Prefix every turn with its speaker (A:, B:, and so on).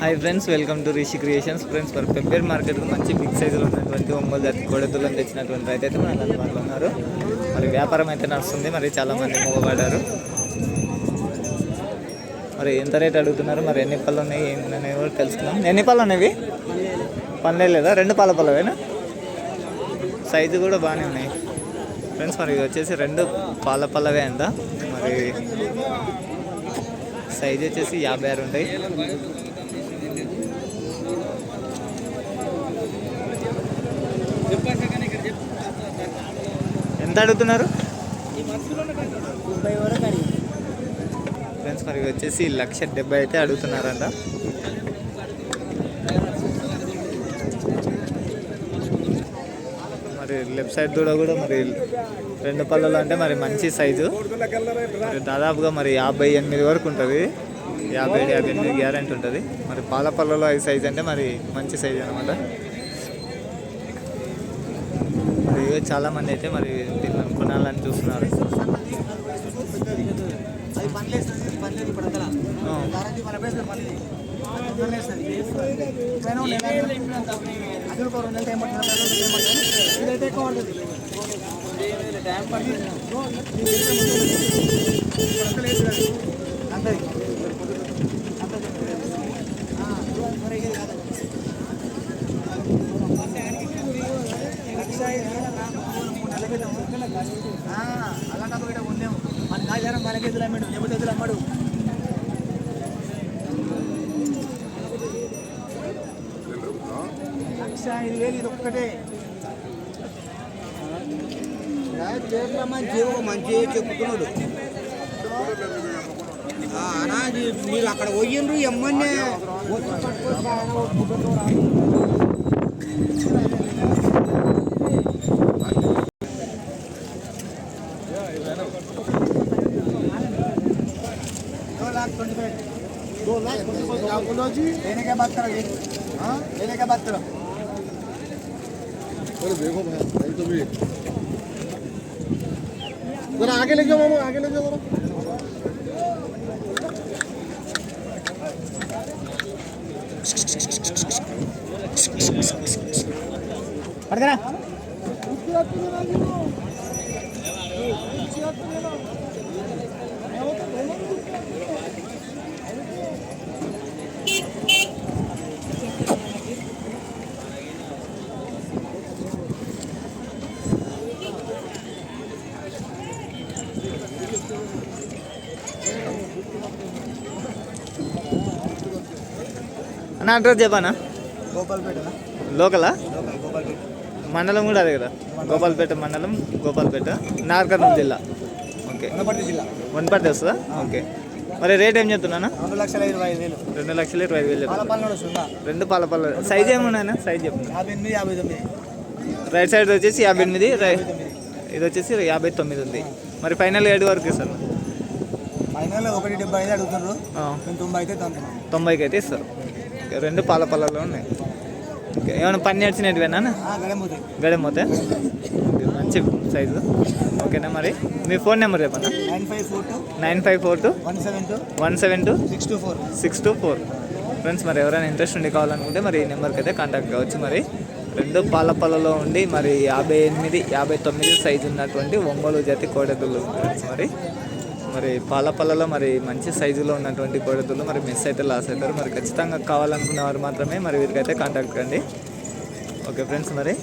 A: Hi friends welcome to Rishi creations friends మరి pepper మార్కెట్లో మంచి బిగ్ సైజులో ఉన్నటువంటి ఒంగోలు జాతి కోడెతులను తెచ్చినటువంటి రైతు అయితే మన వాళ్ళు ఉన్నారు. మరి వ్యాపారం అయితే నడుస్తుంది మరి చాలామంది మొగబడ్డారు మరి ఎంత రేట్ అడుగుతున్నారు? మరి ఎన్ని పళ్ళు ఉన్నాయి ఏంటనే కూడా తెలుసుకుందాం. ఎన్ని పళ్ళు ఉన్నాయి పనులే లేదా? రెండు పాల పళ్ళవేనా? సైజు కూడా బాగానే ఉన్నాయి. ఫ్రెండ్స్ మరి వచ్చేసి రెండు పాల పళ్ళవే అంతా మరి సైజ్ వచ్చేసి యాభై ఆరు ఉంటాయి. ఎంత అడుగుతున్నారు? ఫ్రెండ్స్ మరి వచ్చేసి లక్ష డెబ్బై అయితే అడుగుతున్నారంట. మరి లెఫ్ట్ సైడ్ దూడ కూడా మరి రెండు పళ్ళలో అంటే మరి మంచి సైజు. దాదాపుగా మరి యాభై ఎనిమిది వరకు ఉంటుంది. యాభై ఏడు యాభై ఎనిమిది గ్యారెంటీ ఉంటుంది. మరి పాల పళ్ళలో ఐదు సైజ్ అంటే మరి మంచి సైజ్ అనమాట మరి చాలా మంది అయితే మరి దీన్ని కొనాలని చూస్తున్నారు.
B: అది పనిలేస్తుంది ఇప్పుడు అలా కాదు ఇక్కడ మన కాజారం మనకి ఎదురు అమ్మాడు ఎవరి ఎదురు అమ్మాడు లక్ష ఐదు వేలు ఇది ఒక్కటే మంచి మంచి చెప్తున్నాడు మీరు అక్కడ పోయిండ్రు ఎమ్మన్నే लाख दो लाख जी लेने के बाद करो जी हाँ लेने के बाद करो
C: अरे देखो भाई तो भी जरा आगे ले जाओ मामा आगे ले जाओ जरा
B: पढ़ देना
A: అన్న అడ్రస్ చెప్పానా?
B: గోపాల్పేట
A: లోకలా? మండలం కూడా అదే కదా. గోపాల్పేట మండలం గోపాల్పేట నాగర్కర్నూలు జిల్లా. ఓకే.
B: వనపర్తి జిల్లా.
A: వనపర్తి వస్తుందా? ఓకే. మరి రేట్ ఏం చెప్తున్నానా?
B: రెండు లక్షల ఇరవై ఐదు వేలు.
A: రెండు లక్షల ఇరవై ఐదు వేలు చెప్తున్నా. రెండు పాల పళ్ళ సైజ్ ఏమున్నాయన్నా? సైజ్ చెప్తున్నా.
B: యాభై ఎనిమిది యాభై తొమ్మిది.
A: రైట్ సైడ్ వచ్చేసి యాభై ఎనిమిది ఇది వచ్చేసి యాభై తొమ్మిది ఉంది. మరి ఫైనల్ ఏడు వరకు ఇస్తారు
B: ఫైనల్ ఒకటి డెబ్బై ఐదు తొంభై అయితే
A: తొంభైకి అయితే ఇస్తారు. రెండు పాల పళ్ళలో ఉన్నాయి ఏమైనా పని నేర్చినట్టువేనా
B: గడమవుతాయి
A: గడెమ్మతే మంచి సైజు. ఓకేనా మరి? మీ ఫోన్ నెంబర్ చెప్పండి.
B: Nine five four two.
A: Nine five four two
B: one seven two.
A: One seven two
B: six two four.
A: Six two four friends మరి ఎవరైనా ఇంట్రెస్ట్ ఉండి కావాలనుకుంటే మరి ఈ నెంబర్కి అయితే కాంటాక్ట్ కావచ్చు మరి. రెండు పాలపల్లలో ఉండి మరి యాభై ఎనిమిది యాభై తొమ్మిది సైజు ఉన్నటువంటి ఒంగోలు జాతి కోడెదులు ఫ్రెండ్స్ మరి. మరి పాలపల్లలో మరి మంచి సైజులో ఉన్నటువంటి కోడెదులు మరి మిస్ అయితే లాస్ అవుతారు మరి ఖచ్చితంగా కావాలనుకున్న వారు మాత్రమే మరి వీరికైతే కాంటాక్ట్ కండి. ఓకే ఫ్రెండ్స్ మరి.